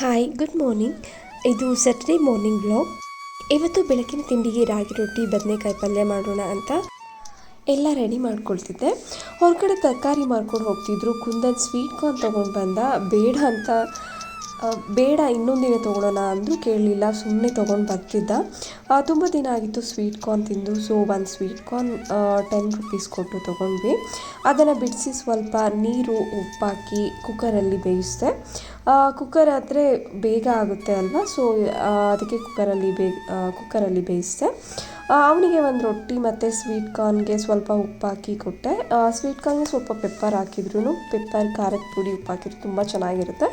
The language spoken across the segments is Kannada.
ಹಾಯ್ ಗುಡ್ ಮಾರ್ನಿಂಗ್ ಇದು ಸ್ಯಾಟರ್ಡೇ ಮಾರ್ನಿಂಗ್ ಬ್ಲಾಗ್ ಇವತ್ತು ಬೆಳಕಿನ ತಿಂಡಿಗೆ ರಾಗಿ ರೊಟ್ಟಿ, ಬದನೆಕಾಯಿ ಪಲ್ಯ ಮಾಡೋಣ ಅಂತ ಎಲ್ಲ ರೆಡಿ ಮಾಡ್ಕೊಳ್ತಿದ್ದೆ. ಹೊರಗಡೆ ತರಕಾರಿ ಮಾರ್ಕೊಂಡು ಹೋಗ್ತಿದ್ರು. ಕುಂದನ್ ಸ್ವೀಟ್ ಕಾರ್ನ್ ತೊಗೊಂಡು ಬಂದ. ಬೇಡ ಅಂತ ಬೇಡ ಬೇಡ ದಿನ ತೊಗೊಳೋಣ ಅಂದರೂ ಕೇಳಲಿಲ್ಲ. ಸುಮ್ಮನೆ ತೊಗೊಂಡು ಬರ್ತಿದ್ದ. ತುಂಬ ದಿನ ಆಗಿತ್ತು ಸ್ವೀಟ್ ಕಾರ್ನ್ ತಿಂದು. ಸೊ ಒಂದು ಸ್ವೀಟ್ ಕಾರ್ನ್ ಟೆನ್ ರುಪೀಸ್ ಕೊಟ್ಟು ತೊಗೊಂಡ್ವಿ. ಅದನ್ನು ಬಿಡಿಸಿ ಸ್ವಲ್ಪ ನೀರು, ಉಪ್ಪಾಕಿ ಕುಕ್ಕರಲ್ಲಿ ಬೇಯಿಸಿದೆ. ಕುಕ್ಕರ್ ಆದರೆ ಬೇಗ ಆಗುತ್ತೆ ಅಲ್ವಾ? ಸೊ ಅದಕ್ಕೆ ಕುಕ್ಕರಲ್ಲಿ ಬೇ ಕುಕ್ಕರಲ್ಲಿ ಬೇಯಿಸಿದೆ. ಅವನಿಗೆ ಒಂದು ರೊಟ್ಟಿ ಮತ್ತು ಸ್ವೀಟ್ ಕಾರ್ನ್ಗೆ ಸ್ವಲ್ಪ ಉಪ್ಪು ಹಾಕಿ ಕೊಟ್ಟೆ. ಸ್ವೀಟ್ ಕಾರ್ನ್ಗೆ ಸ್ವಲ್ಪ ಪೆಪ್ಪರ್ ಹಾಕಿದ್ರು ಪೆಪ್ಪರ್ ಖಾರದ ಪುಡಿ, ಉಪ್ಪು ಹಾಕಿದ್ರು ತುಂಬ ಚೆನ್ನಾಗಿರುತ್ತೆ.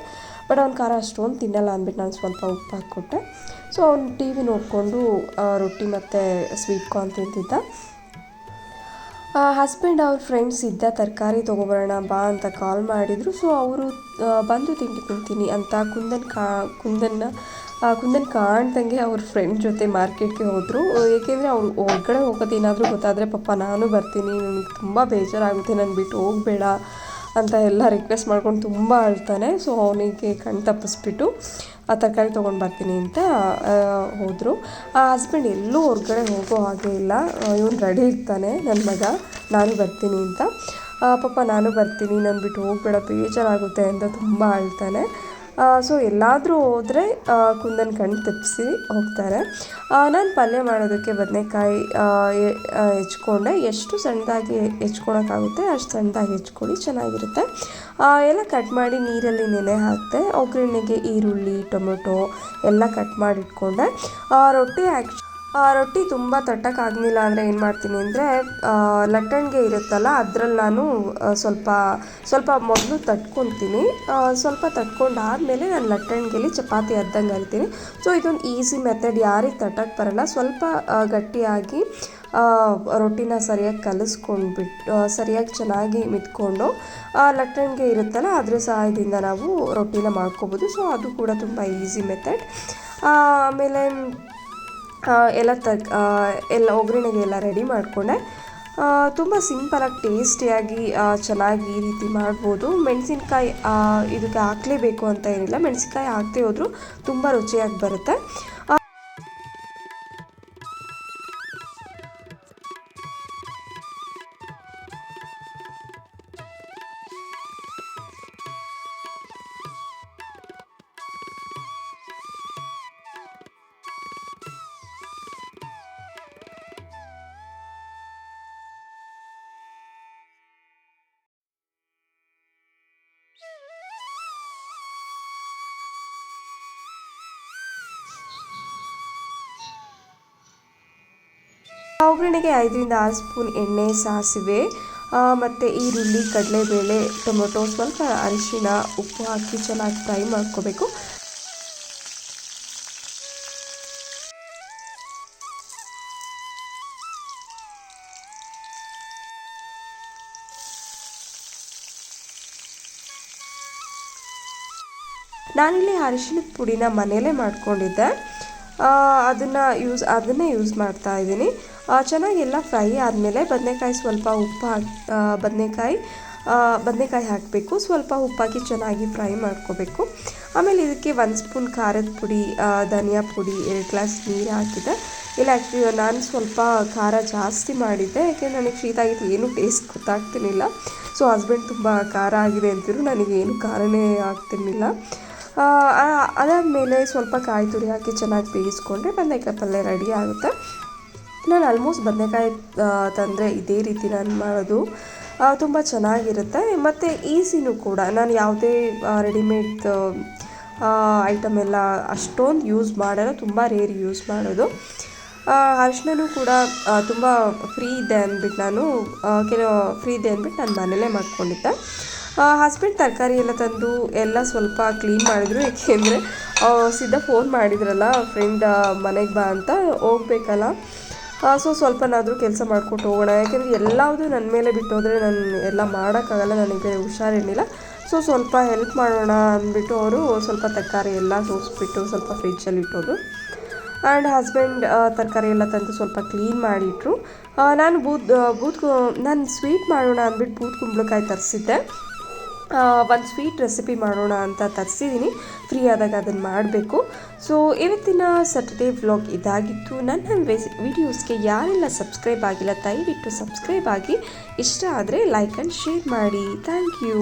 ಬಟ್ ಅವ್ನ ಖಾರ ಅಷ್ಟೊಂದು ತಿನ್ನಲ್ಲ ಅಂದ್ಬಿಟ್ಟು ನಾನು ಸ್ವಲ್ಪ ಉಪ್ಪು ಹಾಕಿಕೊಟ್ಟೆ. ಸೊ ಅವ್ನು ಟಿ ವಿ ನೋಡಿಕೊಂಡು ರೊಟ್ಟಿ ಮತ್ತು ಸ್ವೀಟ್ ಕಾರ್ನ್ ತಿಂತಿದ್ದ. ಹಸ್ಬೆಂಡ್ ಅವ್ರ ಫ್ರೆಂಡ್ಸ್ ಇದ್ದ ತರಕಾರಿ ತೊಗೊಬರೋಣ ಬಾ ಅಂತ ಕಾಲ್ ಮಾಡಿದರು. ಸೊ ಅವರು ಬಂದು ತಿಂಡಿ ತಿಂತೀನಿ ಅಂತ ಕುಂದನ್ ಕಾ, ಕುಂದನ್ನ ಕುಂದನ್ ಕಾಣ್ದಂಗೆ ಅವ್ರ ಫ್ರೆಂಡ್ ಜೊತೆ ಮಾರ್ಕೆಟ್ಗೆ ಹೋದರು. ಏಕೆಂದರೆ ಅವ್ರು ಹೋಗೋದು ಏನಾದರೂ ಗೊತ್ತಾದರೆ, ಪಪ್ಪ, ನಾನು ಬರ್ತೀನಿ. ನನಗೆ ತುಂಬ ಬೇಜಾರಾಗುತ್ತೆ. ನಾನು ಬಿಟ್ಟು ಹೋಗಬೇಡ ಅಂತ ಎಲ್ಲ ರಿಕ್ವೆಸ್ಟ್ ಮಾಡ್ಕೊಂಡು ತುಂಬ ಅಳ್ತಾನೆ. ಸೊ ಅವನಿಗೆ ಕಣ್ ತಪ್ಪಿಸ್ಬಿಟ್ಟು ಆ ತರಕಾರಿ ತೊಗೊಂಡು ಬರ್ತೀನಿ ಅಂತ ಹೋದರು. ಆ ಹಸ್ಬೆಂಡ್ ಎಲ್ಲೂ ಹೊರಗಡೆ ಹೋಗೋ ಹಾಗೆ ಇಲ್ಲ. ಇವನು ರೆಡಿ ಇರ್ತಾನೆ ನನ್ನ ಮಗ. ನಾನು ಬರ್ತೀನಿ ಅಂತ. ಪಾಪ ನಾನು ಬರ್ತೀನಿ, ನಾನು ಬಿಟ್ಟು ಹೋಗ್ಬೇಡ, ಬೇಜಾರಾಗುತ್ತೆ ಅಂತ ತುಂಬ ಅಳ್ತಾನೆ. ಸೊ ಎಲ್ಲಾದರೂ ಹೋದರೆ ಕುಂದನ್ ಕಣ್ಣು ತಪ್ಪಿಸಿ ಹೋಗ್ತಾರೆ. ನಾನು ಪಲ್ಯ ಮಾಡೋದಕ್ಕೆ ಬದನೆಕಾಯಿ ಹೆಚ್ಕೊಂಡೆ. ಎಷ್ಟು ಸಣ್ಣದಾಗಿ ಹೆಚ್ಕೊಳಕ್ಕಾಗುತ್ತೆ ಅಷ್ಟು ಸಣ್ಣದಾಗಿ ಹೆಚ್ಕೊಳ್ಳಿ ಚೆನ್ನಾಗಿರುತ್ತೆ. ಎಲ್ಲ ಕಟ್ ಮಾಡಿ ನೀರಲ್ಲಿ ನೆನೆ ಹಾಕಿದೆ ಒಗ್ಗರಣೆಗೆ ಈರುಳ್ಳಿ, ಟೊಮೆಟೊ ಎಲ್ಲ ಕಟ್ ಮಾಡಿ ಇಟ್ಕೊಂಡೆ. ರೊಟ್ಟಿ ಆ್ಯಕ್ಚ್ ರೊಟ್ಟಿ ತುಂಬ ತಟ್ಟಕ್ಕಾಗಲಿಲ್ಲ ಅಂದರೆ ಏನು ಮಾಡ್ತೀನಿ ಅಂದರೆ ಲಟ್ಟಣಿಗೆ ಇರುತ್ತಲ್ಲ, ಅದ್ರಲ್ಲಿ ನಾನು ಸ್ವಲ್ಪ ಸ್ವಲ್ಪ ಮೊದಲು ತಟ್ಕೊತೀನಿ. ಸ್ವಲ್ಪ ಸ್ವಲ್ಪ ತಟ್ಕೊಂಡಾದಮೇಲೆ ನಾನು ಲಟ್ಟಣಿಗೆಲಿ ಚಪಾತಿ ಅದ್ದಂಗೆ ಅರಿತೀನಿ. ಸೊ ಇದೊಂದು ಈಸಿ ಮೆಥಡ್ ಯಾರಿಗೆ ತಟ್ಟಕ್ಕೆ ಬರಲ್ಲ, ಸ್ವಲ್ಪ ಗಟ್ಟಿಯಾಗಿ ರೊಟ್ಟಿನ ಸರಿಯಾಗಿ ಕಲಿಸ್ಕೊಂಡ್ಬಿಟ್ಟು ಸರಿಯಾಗಿ ಚೆನ್ನಾಗಿ ಮಿತ್ಕೊಂಡು ಲಟ್ಟಣಿಗೆ ಇರುತ್ತಲ್ಲ, ಅದ್ರ ಸಹಾಯದಿಂದ ನಾವು ರೊಟ್ಟಿನ ಮಾಡ್ಕೋಬೋದು. ಸೊ ಅದು ಕೂಡ ತುಂಬ ಈಸಿ ಮೆಥಡ್ ಆಮೇಲೆ ಎಲ್ಲ ತಗ್ ಎಲ್ಲ ಒಗ್ಗರಣೆಗೆ ಎಲ್ಲ ರೆಡಿ ಮಾಡಿಕೊಂಡೆ. ತುಂಬ ಸಿಂಪಲಾಗಿ ಟೇಸ್ಟಿಯಾಗಿ ಚೆನ್ನಾಗಿ ಈ ರೀತಿ ಮಾಡ್ಬೋದು. ಮೆಣಸಿನ್ಕಾಯಿ ಇದಕ್ಕೆ ಹಾಕಲೇಬೇಕು ಅಂತ ಏನಿಲ್ಲ. ಮೆಣಸಿನ್ಕಾಯಿ ಹಾಕದೇ ಹೋದರೂ ತುಂಬ ರುಚಿಯಾಗಿ ಬರುತ್ತೆ. ಒಗ್ಗರಣೆಗೆ ಐದರಿಂದ ಆರು ಸ್ಪೂನ್ ಎಣ್ಣೆ ಸಾಸಿವೆ ಮತ್ತು ಈರುಳ್ಳಿ, ಕಡಲೆಬೇಳೆ, ಟೊಮೊಟೊ, ಸ್ವಲ್ಪ ಅರಿಶಿಣ, ಉಪ್ಪು ಹಾಕಿ ಚೆನ್ನಾಗಿ ಫ್ರೈ ಮಾಡ್ಕೋಬೇಕು. ನಾನಿಲ್ಲಿ ಅರಿಶಿಣದ ಪುಡಿನ ಮನೇಲೇ ಮಾಡ್ಕೊಂಡಿದ್ದೆ. ಅದನ್ನು ಯೂಸ್ ಅದನ್ನೇ ಯೂಸ್ ಮಾಡ್ತಾ ಇದ್ದೀನಿ. ಚೆನ್ನಾಗಿ ಎಲ್ಲ ಫ್ರೈ ಆದಮೇಲೆ ಬದನೆಕಾಯಿ ಸ್ವಲ್ಪ ಉಪ್ಪು ಹಾಕಿ ಬದನೆಕಾಯಿ ಬದನೆಕಾಯಿ ಹಾಕಬೇಕು. ಸ್ವಲ್ಪ ಉಪ್ಪಾಕಿ ಚೆನ್ನಾಗಿ ಫ್ರೈ ಮಾಡ್ಕೋಬೇಕು. ಆಮೇಲೆ ಇದಕ್ಕೆ ಒಂದು ಸ್ಪೂನ್ ಖಾರದ ಪುಡಿ ಧನಿಯಾ ಪುಡಿ, ಎರಡು ಗ್ಲಾಸ್ ನೀರು ಹಾಕಿದೆ ಇಲ್ಲ ಆ್ಯಕ್ಚುಲಿ ನಾನು ಸ್ವಲ್ಪ ಖಾರ ಜಾಸ್ತಿ ಮಾಡಿದ್ದೆ. ಯಾಕೆಂದರೆ ನನಗೆ ಶೀತ ಆಗಿದ್ದು ಏನೂ ಟೇಸ್ಟ್ ಗೊತ್ತಾಗ್ತಿರ್ಲಿಲ್ಲ. ಸೊ ಹಸ್ಬೆಂಡ್ ತುಂಬ ಖಾರ ಆಗಿದೆ ಅಂತಿದ್ರು. ನನಗೇನು ಖಾರನೇ ಆಗ್ತಿರ್ಲಿಲ್ಲ. ಆ, ಮೇಲೆ ಸ್ವಲ್ಪ ಕಾಯಿ ತುರಿ ಹಾಕಿ ಚೆನ್ನಾಗಿ ಬೇಯಿಸ್ಕೊಂಡ್ರೆ ಬದನೆಕಾಯಿ ಪಲ್ಯ ರೆಡಿ ಆಗುತ್ತೆ. ನಾನು ಆಲ್ಮೋಸ್ಟ್ ಬದನೆಕಾಯಿ ತಂದರೆ ಇದೇ ರೀತಿ ನಾನು ಮಾಡೋದು. ತುಂಬ ಚೆನ್ನಾಗಿರುತ್ತೆ. ಮತ್ತು ಈಸಿನೂ ಕೂಡ. ನಾನು ಯಾವುದೇ ರೆಡಿಮೇಡ್ ಐಟಮ್ ಎಲ್ಲ ಅಷ್ಟೊಂದು ಯೂಸ್ ಮಾಡೋಲ್ಲ. ತುಂಬ ರೇರ್ ಯೂಸ್ ಮಾಡೋದು. ಅರಿಶಿನೂ ಕೂಡ ತುಂಬ ಫ್ರೀ ಇದೆ ಅಂದ್ಬಿಟ್ಟು ನಾನು ಕೆಲವು ಫ್ರೀ ಇದೆ ಅಂದ್ಬಿಟ್ಟು ನಾನು ಮನೇಲೇ ಮಾಡ್ಕೊಂಡಿದ್ದೆ. ಹಸ್ಬೆಂಡ್ ತರಕಾರಿ ಎಲ್ಲ ತಂದು ಎಲ್ಲ ಸ್ವಲ್ಪ ಕ್ಲೀನ್ ಮಾಡಿದ್ರು. ಏಕೆಂದರೆ ಸಿದ್ಧ ಫೋನ್ ಮಾಡಿದ್ರಲ್ಲ ಫ್ರೆಂಡ್ ಮನೆಗೆ ಬಾ ಅಂತ ಹೋಗ್ಬೇಕಲ್ಲ. ಸೊ ಸ್ವಲ್ಪನಾದರೂ ಕೆಲಸ ಮಾಡ್ಕೊಟ್ಟು ಹೋಗೋಣ. ಯಾಕೆಂದರೆ ಎಲ್ಲವುದು ನನ್ನ ಮೇಲೆ ಬಿಟ್ಟೋದ್ರೆ ನಾನು ಎಲ್ಲ ಮಾಡೋಕ್ಕಾಗಲ್ಲ, ನನಗೆ ಹುಷಾರಿರಲಿಲ್ಲ. ಸೊ ಸ್ವಲ್ಪ ಹೆಲ್ಪ್ ಮಾಡೋಣ ಅಂದ್ಬಿಟ್ಟು ಅವರು ಸ್ವಲ್ಪ ತರಕಾರಿ ಎಲ್ಲ ಸೋಸ್ಬಿಟ್ಟು ಸ್ವಲ್ಪ ಫ್ರಿಜ್ಜಲ್ಲಿ ಇಟ್ಟೋದು ಆ್ಯಂಡ್ ಹಸ್ಬೆಂಡ್ ತರಕಾರಿ ಎಲ್ಲ ತಂದು ಸ್ವಲ್ಪ ಕ್ಲೀನ್ ಮಾಡಿಟ್ರು. ನಾನು ಬೂತ್ ಬೂತ್ ನಾನು ಸ್ವೀಟ್ ಮಾಡೋಣ ಅಂದ್ಬಿಟ್ಟು ಬೂತ್ ಕುಂಬಳಕಾಯಿ ತರಿಸಿದ್ದೆ. ಒಂದು ಸ್ವೀಟ್ ರೆಸಿಪಿ ಮಾಡೋಣ ಅಂತ ತರಿಸಿದ್ದೀನಿ ಫ್ರೀ ಆದಾಗ ಅದನ್ನು ಮಾಡಬೇಕು. ಸೊ ಇವತ್ತಿನ ಸಟರ್ಡೇ ವ್ಲಾಗ್ ಇದಾಗಿತ್ತು. ನನ್ನ ವಿಡಿಯೋಸ್ಗೆ ಯಾರೆಲ್ಲ ಸಬ್ಸ್ಕ್ರೈಬ್ ಆಗಿಲ್ಲ, ದಯವಿಟ್ಟು ಸಬ್ಸ್ಕ್ರೈಬ್ ಆಗಿ. ಇಷ್ಟ ಆದರೆ ಲೈಕ್ ಆ್ಯಂಡ್ ಶೇರ್ ಮಾಡಿ. Thank you